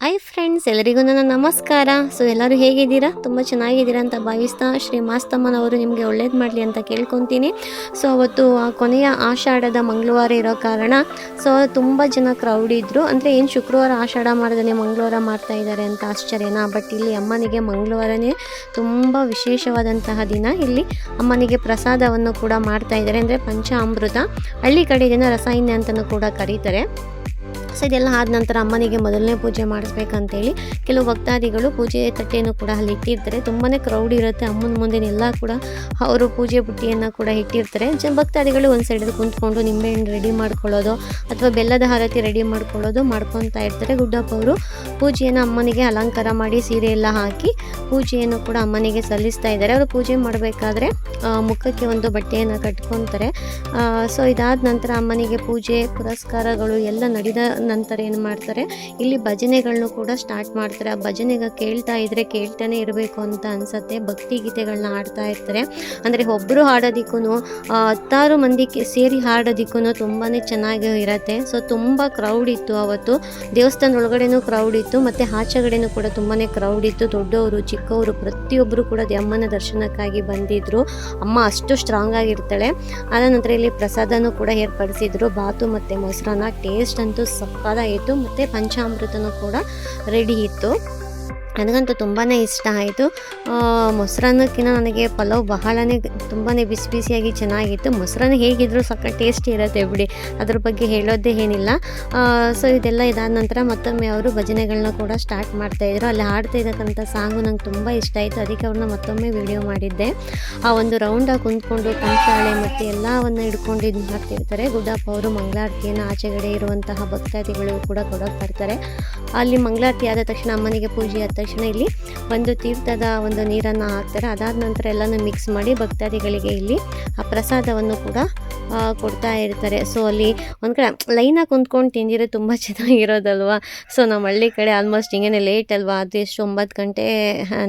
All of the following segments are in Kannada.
ಐ ಫ್ರೆಂಡ್ಸ್ ಎಲ್ಲರಿಗೂ ನನ್ನ ನಮಸ್ಕಾರ. ಸೊ ಎಲ್ಲರೂ ಹೇಗಿದ್ದೀರಾ? ತುಂಬ ಚೆನ್ನಾಗಿದ್ದೀರಾ ಅಂತ ಭಾವಿಸ್ತಾ ಶ್ರೀ ಮಾಸ್ತಮ್ಮನವರು ನಿಮಗೆ ಒಳ್ಳೇದು ಮಾಡಲಿ ಅಂತ ಕೇಳ್ಕೊತೀನಿ. ಸೊ ಅವತ್ತು ಕೊನೆಯ ಆಷಾಢದ ಮಂಗಳವಾರ ಇರೋ ಕಾರಣ ಸೊ ತುಂಬ ಜನ ಕ್ರೌಡ್ ಇದ್ದರು ಅಂದರೆ ಏನು ಶುಕ್ರವಾರ ಆಷಾಢ ಮಾಡಿದ್ರೆ ಮಂಗಳವಾರ ಮಾಡ್ತಾ ಇದ್ದಾರೆ ಅಂತ ಆಶ್ಚರ್ಯನಾ? ಬಟ್ ಇಲ್ಲಿ ಅಮ್ಮನಿಗೆ ಮಂಗಳವಾರನೇ ತುಂಬ ವಿಶೇಷವಾದಂತಹ ದಿನ. ಇಲ್ಲಿ ಅಮ್ಮನಿಗೆ ಪ್ರಸಾದವನ್ನು ಕೂಡ ಮಾಡ್ತಾ ಇದ್ದಾರೆ. ಅಂದರೆ ಪಂಚಾಮೃತ. ಹಳ್ಳಿ ಕಡೆ ಜನ ರಸಾಯನ ಅಂತಲೂ ಕೂಡ ಕರೀತಾರೆ. ಸೊ ಇದೆಲ್ಲ ಆದ ನಂತರ ಅಮ್ಮನಿಗೆ ಮೊದಲನೇ ಪೂಜೆ ಮಾಡಿಸ್ಬೇಕಂತೇಳಿ ಕೆಲವು ಭಕ್ತಾದಿಗಳು ಪೂಜೆ ತಟ್ಟೆಯನ್ನು ಕೂಡ ಅಲ್ಲಿ ಇಟ್ಟಿರ್ತಾರೆ. ತುಂಬಾ ಕ್ರೌಡ್ ಇರುತ್ತೆ. ಅಮ್ಮನ ಮುಂದೆ ಎಲ್ಲ ಕೂಡ ಅವರು ಪೂಜೆ ಬುಟ್ಟಿಯನ್ನು ಕೂಡ ಇಟ್ಟಿರ್ತಾರೆ. ಜ ಭಕ್ತಾದಿಗಳು ಒಂದು ಸೈಡಲ್ಲಿ ಕುಂತ್ಕೊಂಡು ನಿಂಬೆಹಣ್ಣು ರೆಡಿ ಮಾಡ್ಕೊಳ್ಳೋದು ಅಥವಾ ಬೆಲ್ಲದ ಹಾರತಿ ರೆಡಿ ಮಾಡ್ಕೊಳ್ಳೋದು ಮಾಡ್ಕೊತಾ ಇರ್ತಾರೆ. ಗುಡ್ಡಪ್ಪ ಅವರು ಪೂಜೆಯನ್ನು ಅಮ್ಮನಿಗೆ ಅಲಂಕಾರ ಮಾಡಿ ಸೀರೆ ಎಲ್ಲ ಹಾಕಿ ಪೂಜೆಯನ್ನು ಕೂಡ ಅಮ್ಮನಿಗೆ ಸಲ್ಲಿಸ್ತಾ ಇದ್ದಾರೆ. ಅವರು ಪೂಜೆ ಮಾಡಬೇಕಾದ್ರೆ ಮುಖಕ್ಕೆ ಒಂದು ಬಟ್ಟೆಯನ್ನು ಕಟ್ಕೊತಾರೆ. ಸೊ ಇದಾದ ನಂತರ ಅಮ್ಮನಿಗೆ ಪೂಜೆ, ಪುರಸ್ಕಾರಗಳು ಎಲ್ಲ ನಡೆದ ನಂತರ ಏನು ಮಾಡ್ತಾರೆ, ಇಲ್ಲಿ ಭಜನೆಗಳನ್ನು ಕೂಡ ಸ್ಟಾರ್ಟ್ ಮಾಡ್ತಾರೆ. ಆ ಭಜನೆಗೆ ಕೇಳ್ತಾ ಇದ್ರೆ ಕೇಳ್ತಾನೆ ಇರಬೇಕು ಅಂತ ಅನ್ಸತ್ತೆ. ಭಕ್ತಿ ಗೀತೆಗಳನ್ನ ಹಾಡ್ತಾ ಇರ್ತಾರೆ. ಅಂದರೆ ಒಬ್ಬರು ಹಾಡೋದಿಕ್ಕೂ ಹತ್ತಾರು ಮಂದಿ ಸೇರಿ ಹಾಡೋದಿಕ್ಕೂ ತುಂಬಾ ಚೆನ್ನಾಗಿ ಇರತ್ತೆ. ಸೊ ತುಂಬ ಕ್ರೌಡ್ ಇತ್ತು ಅವತ್ತು. ದೇವಸ್ಥಾನದ ಒಳಗಡೆನೂ ಕ್ರೌಡ್ ಮತ್ತು ಆಚೆಗಡೆನೂ ಕೂಡ ತುಂಬಾನೇ ಕ್ರೌಡ್ ಇತ್ತು. ದೊಡ್ಡವರು, ಚಿಕ್ಕವರು ಪ್ರತಿಯೊಬ್ಬರು ಕೂಡ ಅಮ್ಮನ ದರ್ಶನಕ್ಕಾಗಿ ಬಂದಿದ್ರು. ಅಮ್ಮ ಅಷ್ಟು ಸ್ಟ್ರಾಂಗ್ ಆಗಿರ್ತಾಳೆ. ಆದ ನಂತರ ಇಲ್ಲಿ ಪ್ರಸಾದನೂ ಕೂಡ ಏರ್ಪಡಿಸಿದ್ರು. ಬಾತು ಮತ್ತು ಮೊಸರನ್ನ ಟೇಸ್ಟ್ ಅಂತೂ ಸಕ್ಕದಾಗಿತ್ತು ಮತ್ತು ಪಂಚಾಮೃತನೂ ಕೂಡ ರೆಡಿ ಇತ್ತು. ನನಗಂತೂ ತುಂಬಾ ಇಷ್ಟ ಆಯಿತು. ಮೊಸರನ್ನಕ್ಕಿಂತ ನನಗೆ ಪಲಾವ್ ಬಹಳನೇ ತುಂಬಾ ಬಿಸಿ ಬಿಸಿಯಾಗಿ ಚೆನ್ನಾಗಿತ್ತು. ಮೊಸರನ್ನ ಹೇಗಿದ್ದರೂ ಸಕ್ಕ ಟೇಸ್ಟಿ ಇರುತ್ತೆ ಬಿಡಿ. ಅದ್ರ ಬಗ್ಗೆ ಹೇಳೋದೇ ಏನಿಲ್ಲ. ಸೊ ಇದೆಲ್ಲ ಇದಾದ ನಂತರ ಮತ್ತೊಮ್ಮೆ ಅವರು ಭಜನೆಗಳನ್ನ ಕೂಡ ಸ್ಟಾರ್ಟ್ ಮಾಡ್ತಾಯಿದ್ರು ಅಲ್ಲಿ ಹಾಡ್ತಾ ಇದ್ದಕ್ಕಂಥ ಸಾಂಗು ನಂಗೆ ತುಂಬ ಇಷ್ಟ ಆಯಿತು. ಅದಕ್ಕೆ ಅವ್ರನ್ನ ಮತ್ತೊಮ್ಮೆ ವಿಡಿಯೋ ಮಾಡಿದ್ದೆ. ಆ ಒಂದು ರೌಂಡಾಗಿ ಕುಂತ್ಕೊಂಡು ಕಂಸಾಳೆ ಮತ್ತು ಎಲ್ಲವನ್ನು ಹಿಡ್ಕೊಂಡು ಇದು ಮಾಡ್ತಿರ್ತಾರೆ. ಗುಡ್ಡಪ್ಪ ಅವರು ಮಂಗಳಾರತಿಯನ್ನು ಆಚೆಗಡೆ ಇರುವಂತಹ ಭಕ್ತಾದಿಗಳು ಕೂಡ ಕೊಡೋಕೆ ಬರ್ತಾರೆ. ಅಲ್ಲಿ ಮಂಗಳಾರತಿ ಆದ ತಕ್ಷಣ ಅಮ್ಮನಿಗೆ ಪೂಜೆ ಆದ ತಕ್ಷಣ ಇಲ್ಲಿ ಒಂದು ತೀರ್ಥದ ಒಂದು ನೀರನ್ನು ಹಾಕ್ತಾರೆ. ಅದಾದ ನಂತರ ಎಲ್ಲನೂ ಮಿಕ್ಸ್ ಮಾಡಿ ಭಕ್ತಾದಿಗಳಿಗೆ ಇಲ್ಲಿ ಆ ಪ್ರಸಾದವನ್ನು ಕೂಡ ಕೊಡ್ತಾ ಇರ್ತಾರೆ. ಸೊ ಅಲ್ಲಿ ಒಂದು ಕಡೆ ಲೈನಾಗಿ ಕುಂತ್ಕೊಂಡು ತಿಂದಿರೋ ತುಂಬ ಚೆನ್ನಾಗಿರೋದಲ್ವಾ? ಸೊ ನಮ್ಮ ಹಳ್ಳಿ ಕಡೆ ಆಲ್ಮೋಸ್ಟ್ ಹಿಂಗೇನೆ ಲೇಟ್ ಅಲ್ವಾ? ಅದು ಎಷ್ಟು ಒಂಬತ್ತು ಗಂಟೆ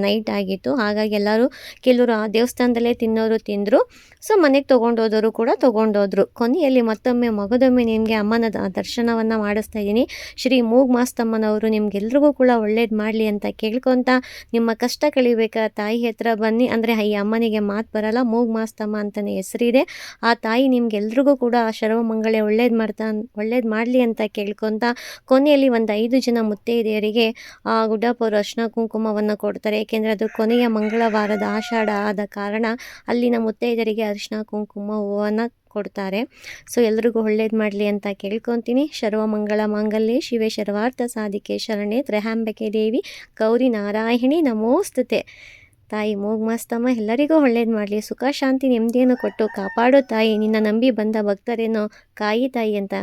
ನೈಟ್ ಆಗಿತ್ತು. ಹಾಗಾಗಿ ಎಲ್ಲರೂ ಕೆಲವರು ಆ ದೇವಸ್ಥಾನದಲ್ಲೇ ತಿನ್ನೋರು ತಿಂದರು. ಸೊ ಮನೆಗೆ ತೊಗೊಂಡೋದವರು ಕೂಡ ತೊಗೊಂಡೋದ್ರು ಕೊನೆಯಲ್ಲಿ ಮತ್ತೊಮ್ಮೆ ಮಗದೊಮ್ಮೆ ನಿಮಗೆ ಅಮ್ಮನ ದರ್ಶನವನ್ನು ಮಾಡಿಸ್ತಾ ಇದ್ದೀನಿ ಶ್ರೀ ಮೂಗ್ ಮಾಸ್ತಮ್ಮನವರು ನಿಮ್ಗೆಲ್ರಿಗೂ ಕೂಡ ಒಳ್ಳೇದು ಮಾಡಲಿ ಅಂತ ಕೇಳ್ಕೊತ ನಿಮ್ಮ ಕಷ್ಟ ಕಳಿಬೇಕಾ? ತಾಯಿ ಹತ್ರ ಬನ್ನಿ. ಅಂದರೆ ಈ ಅಮ್ಮನಿಗೆ ಮಾತು ಬರಲ್ಲ. ಮೂಗ್ ಮಾಸ್ತಮ್ಮ ಅಂತಲೇ ಹೆಸರಿದೆ. ಆ ತಾಯಿ ನಿಮ್ಗೆಲ್ರಿಗೂ ಕೂಡ ಆ ಶರವಮಂಗಳೆ ಒಳ್ಳೇದು ಮಾಡ್ತಾ ಒಳ್ಳೇದು ಮಾಡಲಿ ಅಂತ ಕೇಳ್ಕೊತ ಕೊನೆಯಲ್ಲಿ ಒಂದು ಐದು ಜನ ಮುತ್ತೈದೆಯರಿಗೆ ಆ ಗುಡ್ಡಪ್ಪವರು ಅರ್ಶನ ಕುಂಕುಮವನ್ನು ಕೊಡ್ತಾರೆ. ಏಕೆಂದರೆ ಅದು ಕೊನೆಯ ಮಂಗಳವಾರದ ಆಷಾಢ ಆದ ಕಾರಣ ಅಲ್ಲಿನ ಮುತ್ತೈದೆಯರಿಗೆ ಅರಿಶಿನ ಕುಂಕುಮ ಹೂವನ್ನು ಕೊಡ್ತಾರೆ. ಸೊ, ಎಲ್ರಿಗೂ ಒಳ್ಳೇದು ಮಾಡಲಿ ಅಂತ ಕೇಳ್ಕೊತೀನಿ. ಸರ್ವಮಂಗಳ ಮಾಂಗಲ್ಯ, ಶಿವೇ ಶರ್ವಾರ್ಥ, ಸಾಧಿಕೆ ಶರಣೆ, ತ್ರಯಾಂಬಕೆ ದೇವಿ, ಗೌರಿ ನಾರಾಯಣಿ, ನಮೋಸ್ತುತೆ. ತಾಯಿ ಮೂಗ್ಮಸ್ತಮ್ಮ ಎಲ್ಲರಿಗೂ ಒಳ್ಳೇದು ಮಾಡಲಿ. ಸುಖ, ಶಾಂತಿ, ನೆಮ್ಮದಿಯನ್ನು ಕೊಟ್ಟು ಕಾಪಾಡೋ ತಾಯಿ. ನಿನ್ನ ನಂಬಿ ಬಂದ ಭಕ್ತರೇನೋ ಕಾಯಿ ತಾಯಿ ಅಂತ.